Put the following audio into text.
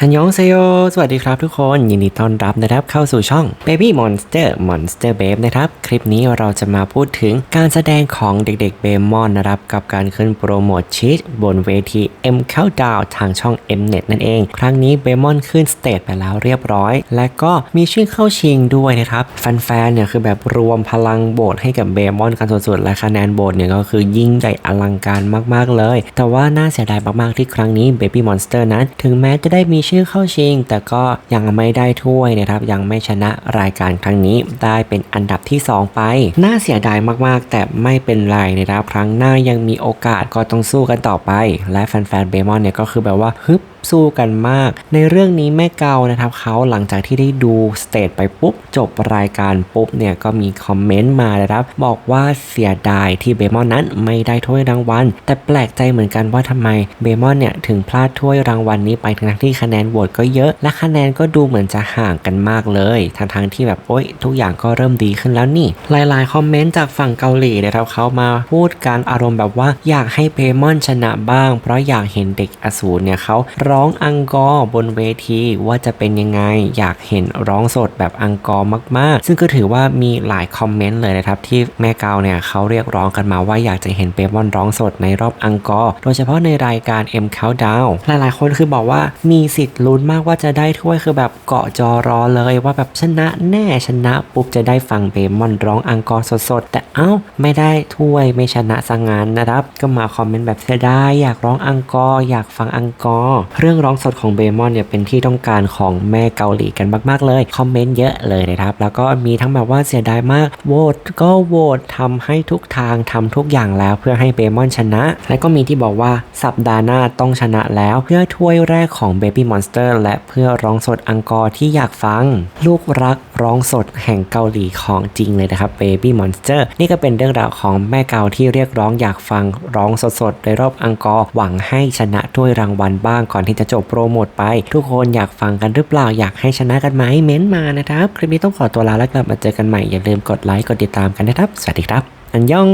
ฮันยองเซโย สวัสดีครับทุกคน ยินดีต้อนรับนะครับเข้าสู่ช่อง Baby Monster Monster Babe นะครับ คลิปนี้เราจะมาพูดถึงการแสดงของเด็กๆเบมอนนะครับ กับการขึ้นโปรโมทชีตบนเวที M Countdown ทางช่อง Mnet นั่นเอง ครั้งนี้เบมอนขึ้นสเตจไปแล้วเรียบร้อย และก็มีชื่อเข้าชิงด้วยนะครับ แฟนๆ เนี่ยคือแบบรวมพลังโบสให้กับเบมอนกันสุดๆ และคะแนนโบสเนี่ยก็คือยิ่งใหญ่อลังการมากๆเลย แต่ว่าน่าเสียดายมากๆที่ครั้งนี้ Baby Monster นั้น ถึงแม้จะได้มีชื่อเข้าชิง แต่ก็ยังไม่ได้ถ้วยนะครับ ยังไม่ชนะรายการครั้งนี้ได้เป็นอันดับที่ 2 ไป น่าเสียดายมากๆ แต่ไม่เป็นไรนะครับ ครั้งหน้ายังมีโอกาสก็ต้องสู้กันต่อไป และแฟนๆเบมอนเนี่ยก็คือแบบว่าฮึบสู้กันมาก ในเรื่องนี้แม่เกานะครับเขาหลังจากที่ได้ดูสเตจไปปุ๊บจบรายการปุ๊บเนี่ยก็มีคอมเมนต์มานะครับ บอกว่าเสียดายที่เบมอนนั้นไม่ได้ถ้วยรางวัล แต่แปลกใจเหมือนกันว่าทำไมเบมอนเนี่ยถึงพลาดถ้วยรางวัลนี้ไปทั้งที่คะแนนโหวตก็เยอะ และคะแนนก็ดูเหมือนจะห่างกันมากเลยทั้งๆที่แบบโอ๊ยทุกอย่างก็เริ่มดีขึ้นแล้วนี่ หลายๆ คอมเมนต์จากฝั่งเกาหลีนะครับเขามาพูดการอารมณ์แบบว่าอยากให้เบมอนชนะบ้าง เพราะอยากเห็นเด็กอสูรเนี่ยเขาร้องอังกอร์บนเวทีว่าจะเป็นยังไง อยากเห็นร้องสดแบบอังกอร์มาก ๆ ซึ่งก็ถือว่ามีหลายคอมเมนต์เลยนะครับที่แม่เกาเนี่ยเขาเรียกร้องกันมาว่าอยากจะเห็นเบมอนร้องสดในรอบอังกอร์โดยเฉพาะในรายการ M Countdown หลายๆ คนคือบอกว่ามีสิทธิ์ลุ้นมากว่าจะได้ถ้วยคือแบบเกาะจอรอเลยว่าแบบชนะแน่ชนะปุ๊บจะได้ฟังเบมอนร้องอังกอร์สดๆ แต่เอ้าไม่ได้ถ้วยไม่ชนะสังงานนะครับ ก็มาคอมเมนต์แบบเสียดายอยากร้องอังกอร์อยากฟังอังกอร์เรื่องร้องสดของเบมอนเนี่ยเป็นที่ต้องการของแม่เกาหลีกันมากๆเลยคอมเมนต์เยอะเลยนะครับ แล้วก็มีทั้งแบบว่าเสียดายมากโหวตก็โหวตทำให้ทุกทางทำทุกอย่างแล้วเพื่อให้เบมอนชนะ และก็มีที่บอกว่าสัปดาห์หน้าต้องชนะแล้ว เพื่อถ้วยแรกของ Baby Monster และเพื่อร้องสดอังกอร์ที่อยากฟัง ลูกรักร้องสดแห่งเกาหลีของจริงเลยนะครับ Baby Monster นี่ก็เป็นเรื่องราวของแม่เกาที่เรียกร้องอยากฟังร้องสดๆในรอบอังกอร์หวังให้ชนะถ้วยรางวัลบ้างก่อนที่จะจบโปรโมทไป ทุกคนอยากฟังกันหรือเปล่าอยากให้ชนะกันไหมเม้นต์มานะครับ คลิปนี้ต้องขอตัวลาแล้วกลับมาเจอกันใหม่อย่าลืมกดไลค์กดติดตามกันนะครับ สวัสดีครับ อันยอง